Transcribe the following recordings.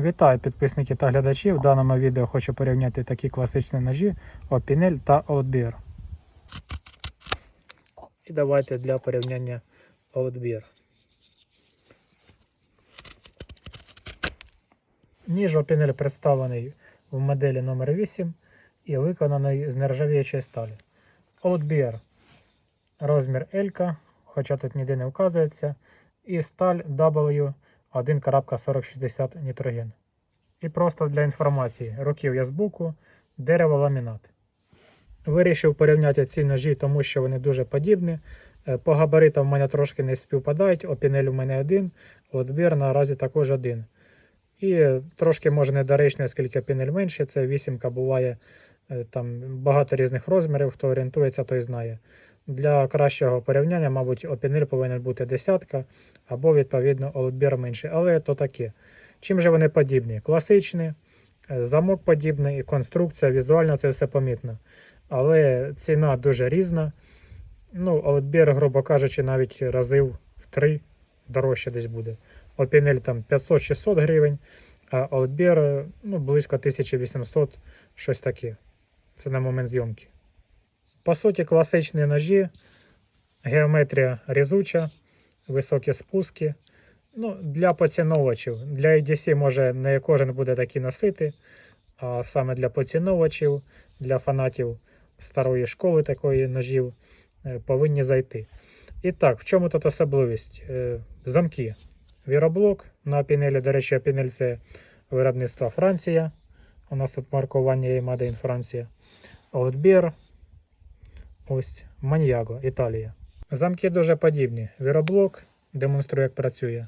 Вітаю підписники та глядачі. В даному відео хочу порівняти такі класичні ножі Opinel та Outbeer. І давайте для порівняння Outbeer. Ніж Opinel представлений в моделі номер 8 і виконаний з нержавіючої сталі. Outbeer розмір L, хоча тут ніде не вказується, і сталь W 1.4060 нітроген. І просто для інформації, років збоку, дерево ламінат. Вирішив порівняти ці ножі, тому що вони дуже подібні. Е, По габаритам в мене трошки не співпадають, опінель у мене один, отбір наразі також один. І трошки може недоречно, оскільки опінель менше, це вісімка буває е, там багато різних розмірів, хто орієнтується, той знає. Для кращого порівняння, мабуть, опінель повинен бути десятка або, відповідно, олдбір менше. Але то таке. Чим же вони подібні? Класичні, е, замок подібний, конструкція, візуально це все помітно. Але ціна дуже різна. Ну, олдбір, грубо кажучи, навіть разів в три дорожче десь буде. Опінель там 500-600 гривень, а олдбір ну, близько 1800, щось таке. Це на момент зйомки. По суті, класичні ножі, геометрія різуча, високі спуски. Ну, Для поціновувачів. Для EDC може не кожен буде такі носити, а саме для поціновувачів, для фанатів старої школи такої ножів е, повинні зайти. І так, в чому тут особливість? Е, Замки. Віроблок на пінелі, до речі, пінель це виробництво Франція. У нас тут маркування є Made in Франція. Outbeer. Ось Маньяго, Італія. Замки дуже подібні. Віроблок демонструю, як працює.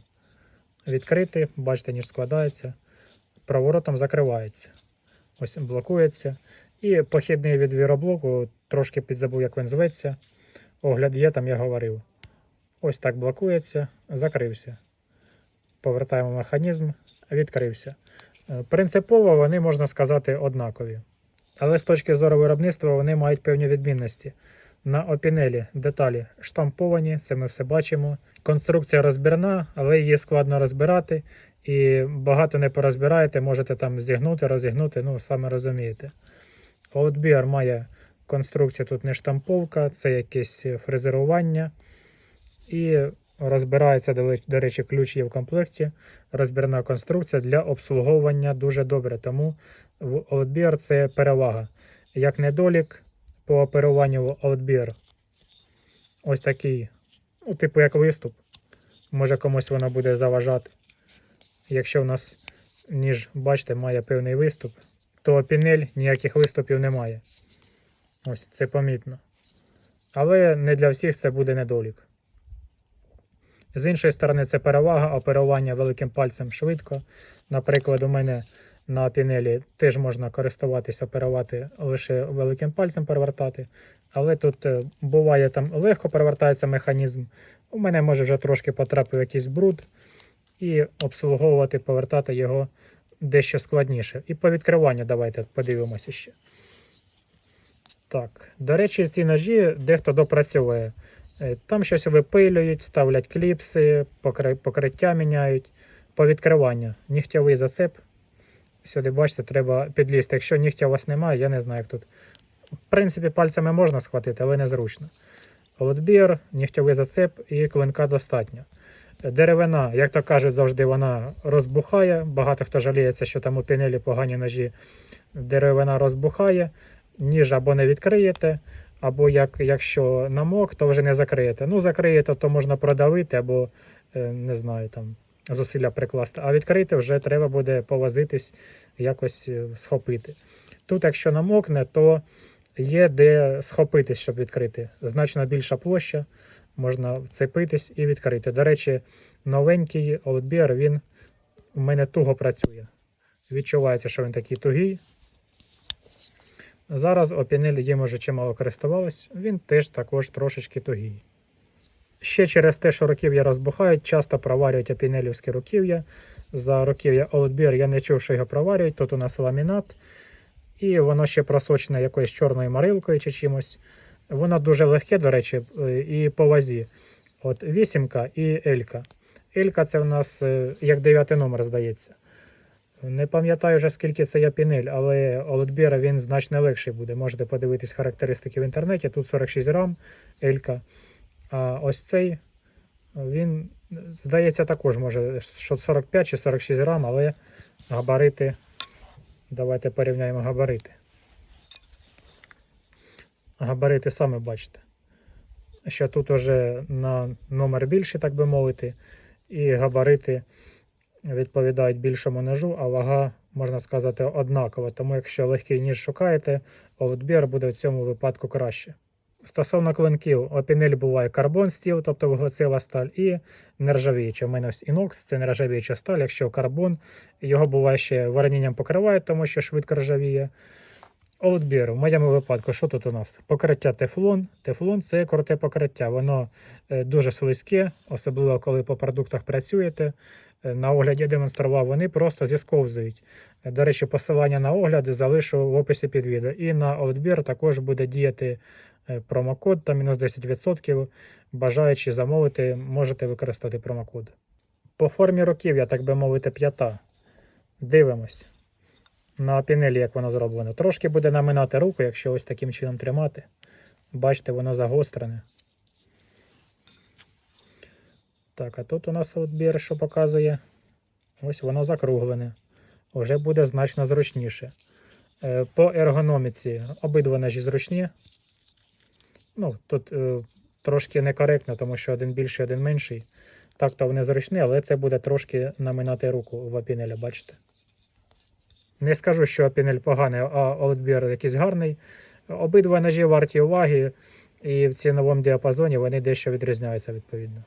Відкритий, бачите, ніж складається. Проворотом закривається. Ось блокується. І похідний від віроблоку, трошки підзабув, як він зветься. Огляд є, там я говорив. Ось так блокується, закрився. Повертаємо механізм, відкрився. Е, Принципово вони, можна сказати, однакові. Але з точки зору виробництва вони мають певні відмінності. На опінелі деталі штамповані, це ми все бачимо. Конструкція розбірна, але її складно розбирати. І багато не порозбираєте, можете там зігнути, розігнути, ну саме розумієте. Outbeer має конструкцію тут не штамповка, це якесь фрезерування. І розбирається, до речі, ключ є в комплекті. Розбірна конструкція для обслуговування дуже добре. Тому Outbeer це перевага. Як недолік по оперуванню в Outbeer. Ось такий, ну, типу як виступ. Може комусь воно буде заважати. Якщо в нас ніж, бачите, має певний виступ, то пінель ніяких виступів немає. Ось це помітно. Але не для всіх це буде недолік. З іншої сторони, це перевага оперування великим пальцем швидко. Наприклад, у мене на пінелі теж можна користуватися, оперувати лише великим пальцем перевертати. Але тут е, буває там легко перевертається механізм. У мене може вже трошки потрапив якийсь бруд, і обслуговувати, повертати його дещо складніше. І по відкриванню давайте подивимося ще. Так, до речі, ці ножі дехто допрацьовує. Е, Там щось випилюють, ставлять кліпси, покриття міняють. По відкриванню. Нігтєвий зацеп. Сюди, бачите, треба підлізти. Якщо нігтя у вас немає, я не знаю, як тут. В принципі, пальцями можна схватити, але незручно. Отбір, нігтєвий зацеп і клинка достатньо. Деревина, як то кажуть, завжди вона розбухає. Багато хто жаліється, що там у пінелі погані ножі. Деревина розбухає, ніж або не відкриєте, або як, якщо намок, то вже не закриєте. Ну, закриєте, то можна продавити, або е, не знаю, там зусилля прикласти. А відкрити вже треба буде повозитись, якось е, схопити. Тут, якщо намокне, то є де схопитись, щоб відкрити. Значно більша площа, можна вцепитись і відкрити. До речі, новенький Outbeer, він у мене туго працює. Відчувається, що він такий тугий. Зараз опінель їм уже чимало користувалось, він теж також трошечки тугий. Ще через те, що руків'я розбухають, часто проварюють опінелівське руків'я. За руків'я Outbeer я не чув, що його проварюють. Тут у нас ламінат, і воно ще просочене якоюсь чорною марилкою чи чимось. Воно дуже легке, до речі, і по вазі. От вісімка і елька. Елька це в нас е, як 9 номер, здається. Не пам'ятаю вже скільки це є пінель, але Олдбєра він значно легший буде. Можете подивитись характеристики в інтернеті. Тут 46 грам, Елька. А ось цей він, здається, також може що 45 чи 46 грам, але габарити. Давайте порівняємо габарити. Габарити саме бачите. Що тут уже на номер більше, так би мовити, і габарити відповідають більшому ножу, а вага, можна сказати, однакова. Тому якщо легкий ніж шукаєте, Олдбір буде в цьому випадку краще. Стосовно клинків, опінель буває карбон стіл, тобто вуглецева сталь, і нержавіюча. У мене ось інокс, це нержавіюча сталь. Якщо карбон, його буває ще варенінням покривають, тому що швидко ржавіє. Олдбір, в моєму випадку, що тут у нас? Покриття тефлон. Тефлон це круте покриття. Воно е, дуже слизьке, особливо коли по продуктах працюєте. Е, На огляді я демонстрував, вони просто зісковзують. Е, До речі, посилання на огляди залишу в описі під відео. І на Outbeer також буде діяти промокод та мінус 10%. Бажаючи замовити, можете використати промокод. По формі руків, я так би мовити, п'ята. Дивимось на пінелі, як воно зроблено. Трошки буде наминати руку, якщо ось таким чином тримати. Бачите, воно загострене. Так, а тут у нас отбір, що показує. Ось воно закруглене. Вже буде значно зручніше. Е, По ергономіці обидва ножі зручні. Ну, тут е, трошки некоректно, тому що один більший, один менший. Так то вони зручні, але це буде трошки наминати руку в апінеля, бачите. Не скажу, що апінель поганий, а олдбір якийсь гарний. Обидва ножі варті уваги, і в ціновому діапазоні вони дещо відрізняються відповідно.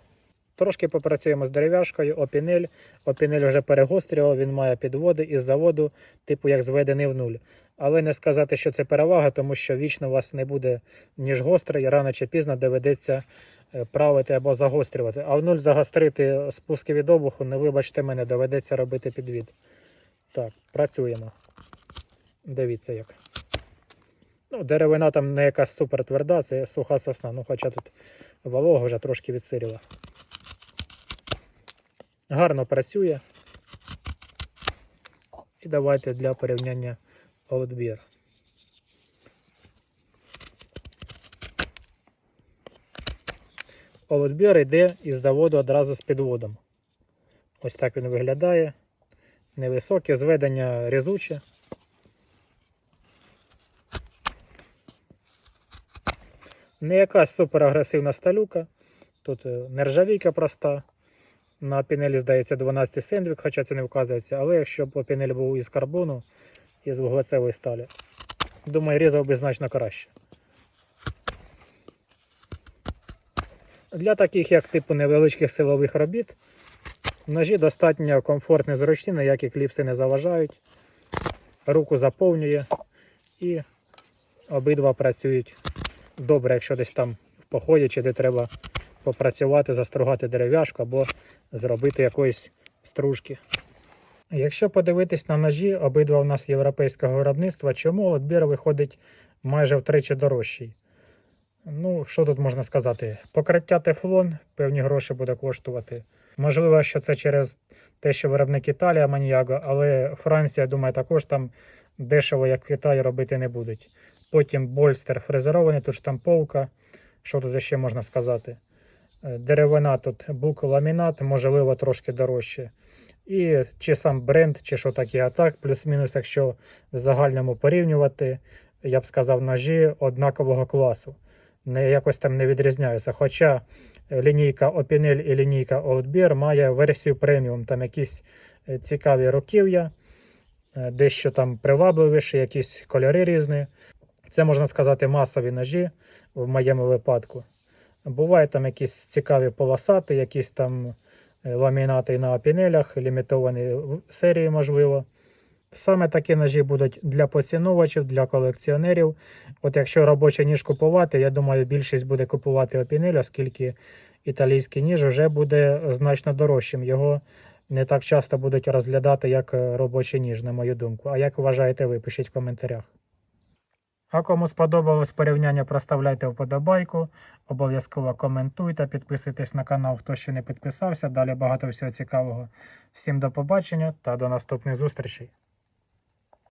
Трошки попрацюємо з дерев'яшкою, опінель. Опінель вже перегострював, він має підводи із заводу, типу як зведений в нуль. Але не сказати, що це перевага, тому що вічно у вас не буде ніж гострий, рано чи пізно доведеться е, правити або загострювати. А в нуль загострити спуски від обуху, не вибачте мене, доведеться робити підвід. Так, працюємо. Дивіться як. Ну, деревина там не якась супер тверда, це суха сосна. Ну, хоча тут волога вже трошки відсиріла. Гарно працює. І давайте для порівняння Outbeer. Outbeer йде із заводу одразу з підводом. Ось так він виглядає. Невисоке, зведення різуче. Не якась супер агресивна сталюка. Тут е, нержавійка проста. На пінелі, здається, 12 сендвік, хоча це не вказується. Але якщо б пінель був із карбону, із вуглецевої сталі, думаю, різав би значно краще. Для таких, як типу невеличких силових робіт, ножі достатньо комфортні, зручні, ніякі кліпси не заважають. Руку заповнює і обидва працюють добре, якщо десь там в поході, чи де треба попрацювати, застругати дерев'яшку або зробити якоїсь стружки. Якщо подивитись на ножі, обидва у нас європейського виробництва, чому відбір виходить майже втричі дорожчий? Ну, що тут можна сказати? Покриття тефлон певні гроші буде коштувати. Можливо, що це через те, що виробник Італія маніяго, але Франція, думаю, також там дешево, як в Китаї, робити не будуть. Потім больстер фрезерований, тут штамповка. Що тут ще можна сказати? Е, Деревина тут бук-ламінат, можливо, трошки дорожче. І чи сам бренд, чи що таке, а так, плюс-мінус, якщо в загальному порівнювати, я б сказав, ножі однакового класу. Не якось там не відрізняються. Хоча е, лінійка Opinel і лінійка Outbeer має версію преміум, там якісь е, цікаві руків'я, дещо там привабливіше, якісь кольори різні. Це можна сказати масові ножі в моєму випадку. Буває там якісь цікаві полосати, якісь там е, ламінати на пінелях, лімітовані серії, можливо. Саме такі ножі будуть для поціновувачів, для колекціонерів. От якщо робочий ніж купувати, я думаю, більшість буде купувати опінель, оскільки італійський ніж вже буде значно дорожчим. Його не так часто будуть розглядати як робочий ніж, на мою думку. А як вважаєте ви? Пишіть в коментарях. А кому сподобалось порівняння, проставляйте вподобайку, обов'язково коментуйте, підписуйтесь на канал, хто ще не підписався. Далі багато всього цікавого. Всім до побачення та до наступних зустрічей.